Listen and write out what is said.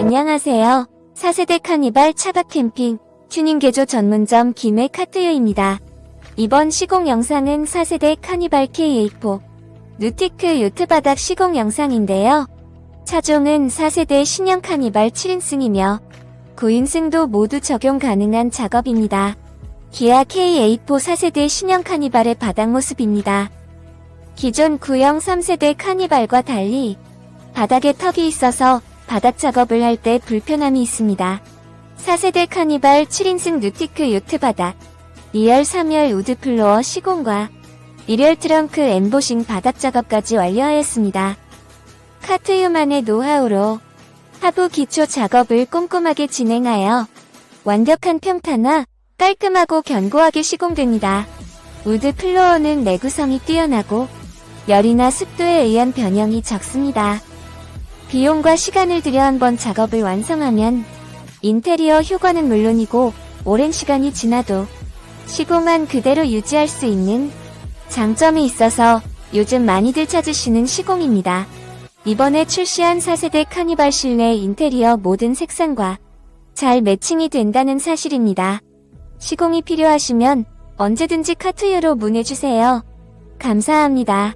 안녕하세요. 4세대 카니발 차박 캠핑 튜닝 개조 전문점 김해 카트유입니다. 이번 시공 영상은 4세대 카니발 K84 누티크 요트 바닥 시공 영상인데요. 차종은 4세대 신형 카니발 7인승이며 9인승도 모두 적용 가능한 작업입니다. 기아 K84 4세대 신형 카니발의 바닥 모습입니다. 기존 구형 3세대 카니발과 달리 바닥에 턱이 있어서 바닥 작업을 할 때 불편함이 있습니다. 4세대 카니발 7인승 누티크 요트 바닥, 2열 3열 우드 플로어 시공과 1열 트렁크 엠보싱 바닥 작업까지 완료하였습니다. 카트유만의 노하우로 하부 기초 작업을 꼼꼼하게 진행하여 완벽한 평탄화, 깔끔하고 견고하게 시공됩니다. 우드 플로어는 내구성이 뛰어나고 열이나 습도에 의한 변형이 적습니다. 비용과 시간을 들여 한번 작업을 완성하면 인테리어 효과는 물론이고 오랜 시간이 지나도 시공한 그대로 유지할 수 있는 장점이 있어서 요즘 많이들 찾으시는 시공입니다. 이번에 출시한 4세대 카니발 실내 인테리어 모든 색상과 잘 매칭이 된다는 사실입니다. 시공이 필요하시면 언제든지 카트유로 문의주세요. 감사합니다.